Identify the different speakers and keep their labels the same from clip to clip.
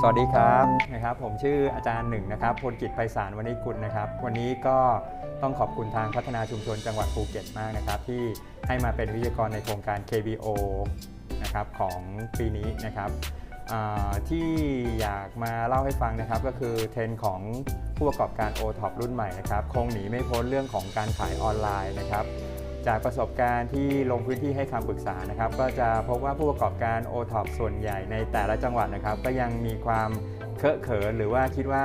Speaker 1: สวัสดีครับนะครับ ผมชื่ออาจารย์หนึ่งนะครับพลกิจไพศาลวณิกุลนะครับ วันนี้ก็ต้องขอบคุณทางพัฒนาชุมชนจังหวัดภูเก็ตมากนะครับ ที่ให้มาเป็นวิทยากรในโครงการ KBO นะครับของปีนี้นะครับที่อยากมาเล่าให้ฟังนะครับก็คือเทรนด์ของผู้ประกอบการ o t o p รุ่นใหม่นะครับคงหนีไม่พ้นเรื่องของการขายออนไลน์นะครับ จากประสบการณ์ที่ลงพื้นที่ให้คำปรึกษานะครับ ก็จะพบว่าผู้ประกอบการ o t o p ส่วนใหญ่ในแต่ละจังหวัดนะครับ ก็ยังมีความเคอะเขินหรือว่าคิดว่า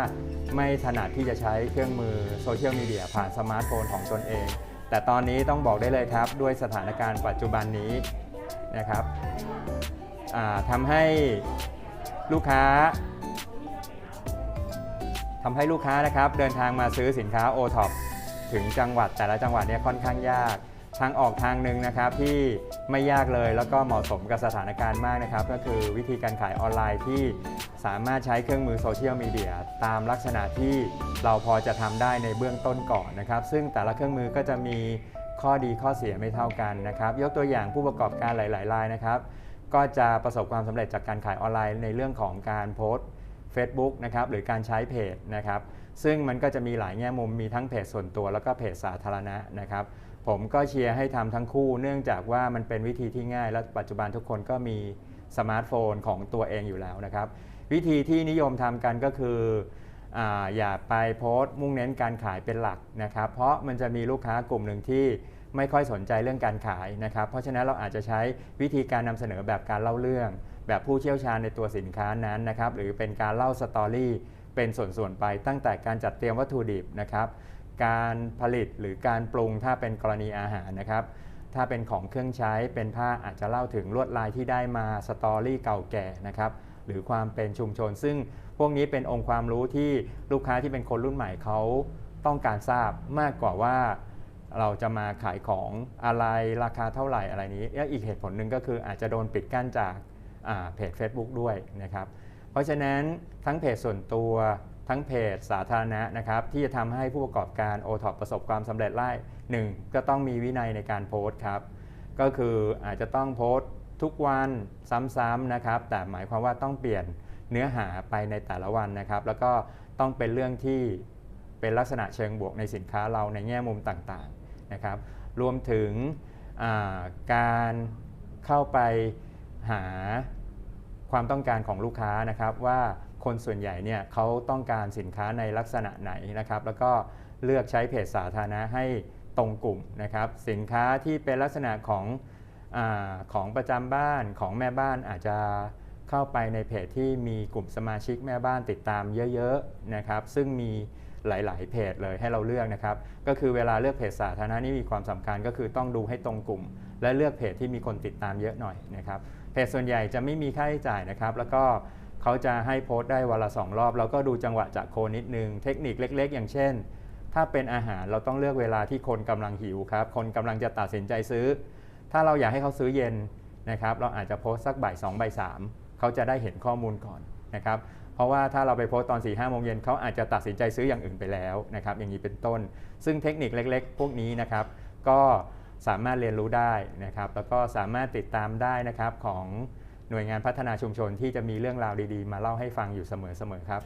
Speaker 1: ไม่ถนัดที่จะใช้เครื่องมือโซเชียลมีเดียผ่านสมาร์ทโฟนของตนเอง แต่ตอนนี้ต้องบอกได้เลยครับ ด้วยสถานการณ์ปัจจุบันนี้นะครับทำให้ลูกค้าทำให้ลูกค้านะครับเดินทางมาซื้อสินค้า o t o p ถึงจังหวัดแต่ละจังหวัดเนี่ยค่อนข้างยาก ทางออกทางหนึ่งนะครับที่ไม่ยากเลยแล้วก็เหมาะสมกับสถานการณ์มากนะครับ ก็คือวิธีการขายออนไลน์ที่สามารถใช้เครื่องมือโซเชียลมีเดียตามลักษณะที่เราพอจะทำได้ในเบื้องต้นก่อนนะครับ ซึ่งแต่ละเครื่องมือก็จะมีข้อดีข้อเสียไม่เท่ากันนะครับ ยกตัวอย่างผู้ประกอบการหลายๆรายนะครับ ก็จะประสบความสำเร็จจากการขายออนไลน์ในเรื่องของการโพสต์ Facebook นะครับหรือการใช้เพจนะครับ ซึ่งมันก็จะมีหลายแง่มุมมีทั้งเพจส่วนตัวแล้วก็เพจสาธารณะนะครับ ผมก็เชียร์ให้ทำทั้งคู่ เนื่องจากว่ามันเป็นวิธีที่ง่าย และปัจจุบันทุกคนก็มีสมาร์ทโฟนของตัวเองอยู่แล้วนะครับ วิธีที่นิยมทำกันก็คือออย่าไปโพสต์มุ่งเน้นการขายเป็นหลักนะครับ เพราะมันจะมีลูกค้ากลุ่มหนึ่งที่ไม่ค่อยสนใจเรื่องการขายนะครับ เพราะฉะนั้นเราอาจจะใช้วิธีการนำเสนอแบบการเล่าเรื่อง แบบผู้เชี่ยวชาญในตัวสินค้านั้นนะครับ หรือเป็นการเล่าสตอรี่เป็นส่วนๆไปตั้งแต่การจัดเตรียมวัตถุดิบนะครับ การผลิตหรือการปรุงถ้าเป็นกรณีอาหารนะครับ ถ้าเป็นของเครื่องใช้เป็นผ้าอาจจะเล่าถึงลวดลายที่ได้มาสตอรี่เก่าแก่นะครับหรือความเป็นชุมชน ซึ่งพวกนี้เป็นองค์ความรู้ที่ลูกค้าที่เป็นคนรุ่นใหม่เขาต้องการทราบมากกว่าว่าเราจะมาขายของอะไรราคาเท่าไหร่อะไรนี้และอีกเหตุผลหนึ่งก็คืออาจจะโดนปิดกั้นจากเพจ Facebook ด้วยนะครับ เพราะฉะนั้นทั้งเพจส่วนตัว ทั้งเพจสาธารณะนะครับที่จะทำให้ผู้ประกอบการ o t o p ประสบความสำเร็จได้หนึ่งก็ต้องมีวินัยในการโพสต์ครับ ก็คืออาจจะต้องโพสต์ทุกวันซ้ำๆนะครับ แต่หมายความว่าต้องเปลี่ยนเนื้อหาไปในแต่ละวันนะครับ แล้วก็ต้องเป็นเรื่องที่เป็นลักษณะเชิงบวกในสินค้าเราในแง่มุมต่างๆนะครับ รวมถึงการเข้าไปหาความต้องการของลูกค้านะครับว่า คนส่วนใหญ่เนี่ยเขาต้องการสินค้าในลักษณะไหนนะครับ แล้วก็เลือกใช้เพจสาธารณะให้ตรงกลุ่มนะครับ สินค้าที่เป็นลักษณะของอของประจำบ้านของแม่บ้านอาจจะเข้าไปในเพจที่มีกลุ่มสมาชิกแม่บ้านติดตามเยอะๆนะครับ ซึ่งมีหลาย ๆ เพจเลยให้เราเลือกนะครับ ก็คือเวลาเลือกเพจสาธารณะนี่มีความสำคัญก็คือต้องดูให้ตรงกลุ่ม และเลือกเพจที่มีคนติดตามเยอะหน่อยนะครับ เพจส่วนใหญ่จะไม่มีค่าใช้จ่ายนะครับ แล้วก็ เขาจะให้โพสต์ได้วันละ2รอบ แล้วก็ดูจังหวะจากโคนนิดนึง เทคนิคเล็ก ๆ อย่างเช่น ถ้าเป็นอาหารเราต้องเลือกเวลาที่คนกำลังหิวครับ คนกำลังจะตัดสินใจซื้อ ถ้าเราอยากให้เขาซื้อเย็นนะครับ เราอาจจะโพสต์สักบ่าย2บ่าย3เขาจะได้เห็นข้อมูลก่อนนะครับ เพราะว่าถ้าเราไปโพสต์ตอน4ี่ห้าโมงเย็นเขาอาจจะตัดสินใจซื้ออย่างอื่นไปแล้วนะครับ อย่างนี้เป็นต้น ซึ่งเทคนิคเล็ก ๆ พวกนี้นะครับ ก็สามารถเรียนรู้ได้นะครับ แล้วก็สามารถติดตามได้นะครับของ หน่วยงานพัฒนาชุมชนที่จะมีเรื่องราวดีๆ มาเล่าให้ฟังอยู่เสมอๆครับ